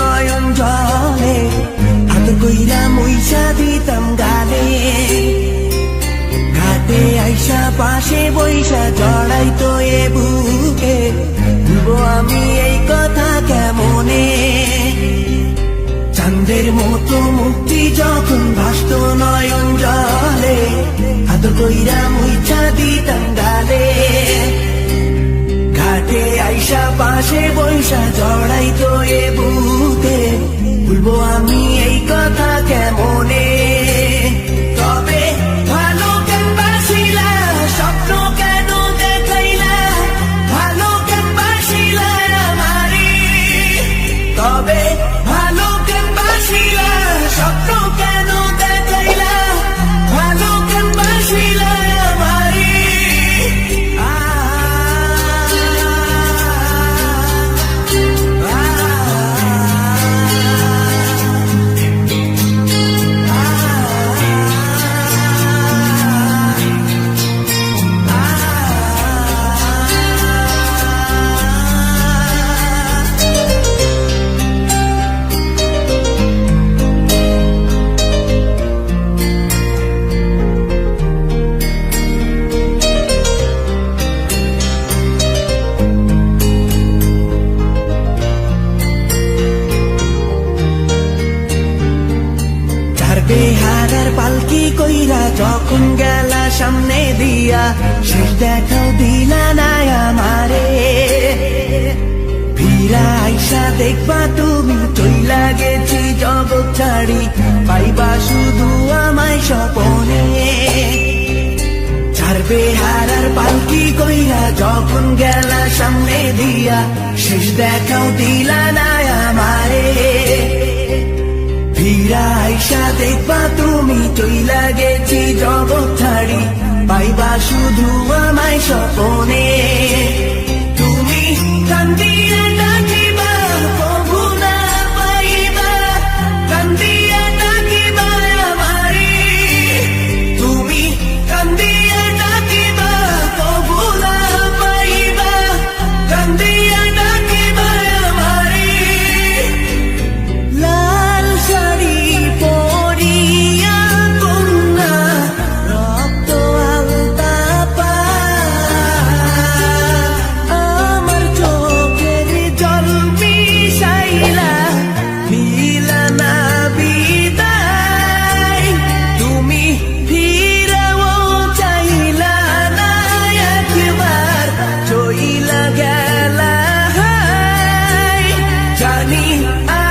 নয়ন জলে হাত কইরা মুইসা দিতাম গালে ঘাটে আইসা পাশে বইসা জড়াই তো এ বুকে ভুলবো আমি এই কথা কেমনে চাঁদের মতো মুক্তি যখন ভাসত নয়ন জলে হাত কইরা মুইছা দিতাম গালে আইসা পাশে বৈশা জড়াই তো এ বুকে। ভুলবো আমি এই কথা কেমনে? দিয়া শেষ দেখাও দিলা না আমারে। ফিরা আইসা দেখবা তুমি, চইলা গেছি জগৎ ছাড়ি, পাইবা শুধু আমায় স্বপনে। চার বেহারার পালকি কইরা যখন গেলা সামনে দিয়া, শেষ দেখাও দিলা না আমারে। ফিরা আইসা দেখবা তুমি, চইলা গেছি জগৎ ছাড়ি পাইবা শুধু I